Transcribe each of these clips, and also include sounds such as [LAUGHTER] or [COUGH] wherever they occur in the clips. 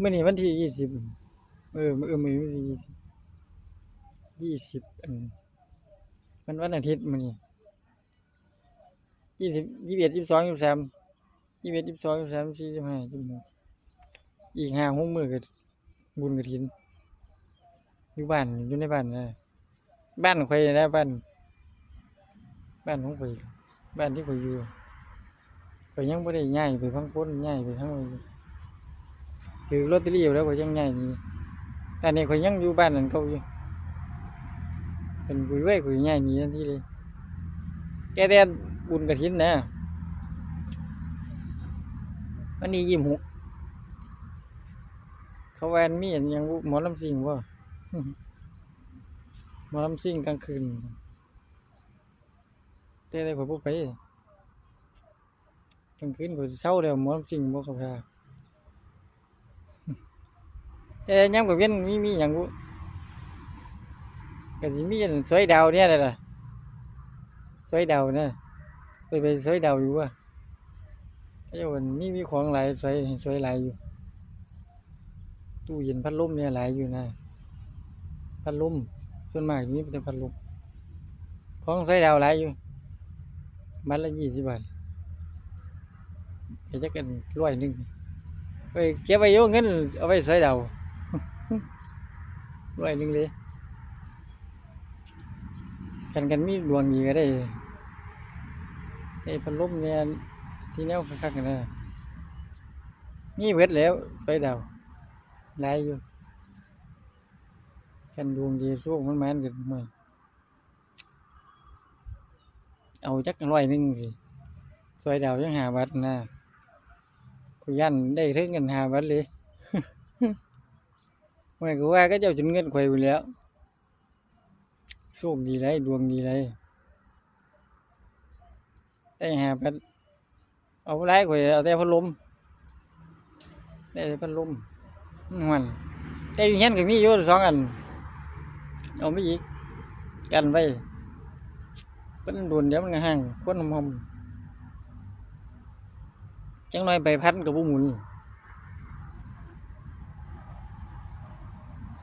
มื่อนี้วันที่ยี่สิบเออเออมื่อวันที่ยี่สิบยี่สิบอันมันวันอาทิตย์มื่อนี้ยี่สิบยี่สิบเอ็ดยี่สิบสองยี่สิบสามยี่สิบเอ็ดยี่สิบสองยี่สิบสามสี่ยี่สิบห้ายี่สิบหกอีกห้าหกมือก็บุญกระถินอยู่บ้านอยู่ในบ้านนะบ้านใครนะบ้าน บ้านของข่อยบ้านที่ข่อยอยู่ข่อยยังไม่ได้ย้ายไปพังพ้นย้ายไปทั้ง ถือลอตเตอรี่อยู่แล้วข่อยยังย้ายหนี่ตอนนี้ข่อยยังอยู่บ้านนั้นเก่าอยู่เป็นคุยไว้ข่อยย้ายนีทันทีเลยแกแต่บุญกระถินนะวันนี้ยี่สิบหกเขาแวนมีอันยังบุหมอลำซิงวะหมอลำซิงกลางคืนเต้ได้ข่อยบ่ไปกลางคืนข่อยสิเศร้าแล้วหมอจริงบ่เขาท่า แต่ยามกับเว้นมีมีหยังบ่ก็สิมีสวยดาวเนี่ยแหละล่ะสวยดาวเนะไปไปสวยดาวอยู่ว่ะก็เจ้ามันมีมีของหลายสวยสวยหลายอยู่ ตู้เย็นพัดลมเนี่ยหลายอยู่นะ พัดลมส่วนมากมีแต่พัดลมของสวยดาวหลายอยู่มัดละยี่สิบบาทไปจักกันร้อยหนึ่งไปเก็บไว้โยเงินเอาไว้ใส่ดาว ร้อยหนึ่งเลยกันกันมีดวงดีก็ได้ไอ้พัดลมเนี่ยที่แนวคักๆนะนี่เวทแล้วใส่ดาวหลายอยู่กันดวงดีสู้มันมันกันมาเอาจักร้อยหนึ่งสิสวยดาวยังหาบัตรนะกูยันได้ถึงเงินหาบัตรเลย ไม่กูว่าก็เจ้าจนเงินข่อยไปแล้วโชคดีไรดวงดีไรได้หาบัตรเอาไรข่อยเอาแต่พัดลมได้แต่พัดลมหวันแต่อยู่เฮียนก็มีอยู่สองอัน เอาไม่อีกกันไว้เป็นโดนเดี๋ยวมันห่างควนหอมจังน้อยใบพัดกับบุหมุน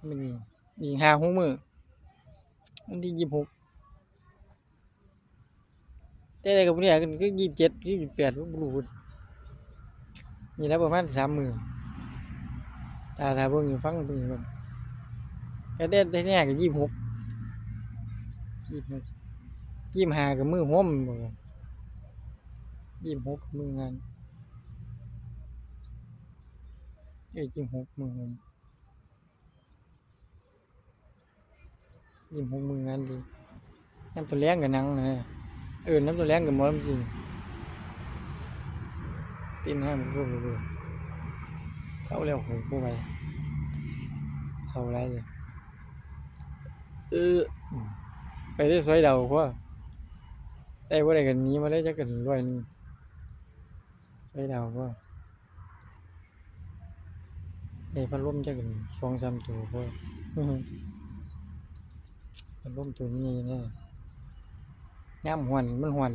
มบ่อยกินได้มือแน่เลยเกียบไตเศร้าแล้วบ่เอาอืมเลิกเร็วแต่ได้ก็ได้กินด้วยแล้วกันกันหิ้วก็ได้กินด้วยมันนี่อีกห้าหกมือวันที่ยี่สิบหกแต่ได้กับเนี่ยก็ยี่สิบเจ็ดยี่สิบแปดบรูดนี่แล้วประมาณสามหมือตาตาเบิ่งอยู่ฟังเบิ่งอยู่ก่อนแต่ได้ได้เนี่ยก็ยี่สิบหกยี่สิบหกยี่สิบห้ากับมือห้มบ่ยี่สิบหกกับมืองานเอ้ยยี่สิบหกมือห้ม ยี่สิบหกมืองานดีน้ำตัวแรงกับนังนะเออน้ำตัวแรงกับมอลำสิงตีนห้ามนก็เลยเข้าแล้วหอยผู้ไปเข้าไรเลยเออไปได้สวยเดาพราะได้ว่าได้กันนี้มาได้จะกันร้อยนึงสวยเดาพราะได้พัดลมจะกันสองสามตัวพราะพัดลมตัวนี้เนะย่ำหวนมันหวน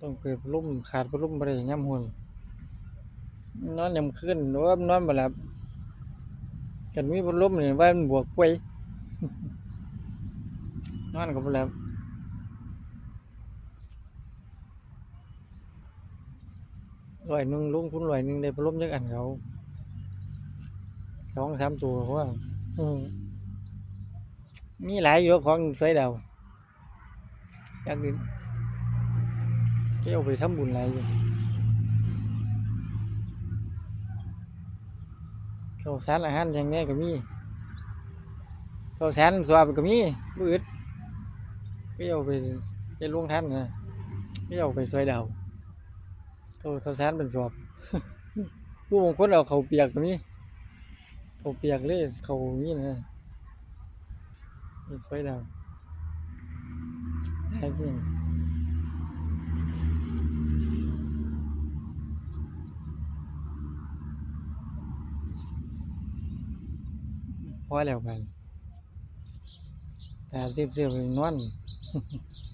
ต้องเปิดพัดลมขาดพัดลมไปเลยย่ำหวนนอนยำขึ้นหรือว่านอนบ่หลับกันมีพัดลมเนี่ยว่ามันบวกป่วยนอนกับบ่หลับร้อยหนึ่งลุงพุ่นร้อยหนึ่งได้พัดลมจักอันเขาสองสามตัวเพราะว่าอืม มีหลายอยู่ของสวเดาวอยากก็เอาไปทำบุญอะไรอยู่ข้าวสารอาหารอย่างนี้ก็มีข้าวสารสวบก็มีบืดก็เอาไปไปล่วงท่านนะก็เอาไปสวยดาวข้าวข้าวสารเป็นสวบผู้บางคนเอาเข่าเปียกก็มีเข่าเปียกเลยเข่านี่นะ Mình xoay đầu Hai cái này Hoa lèo bàn Ta dịp dịp nó ăn [LAUGHS]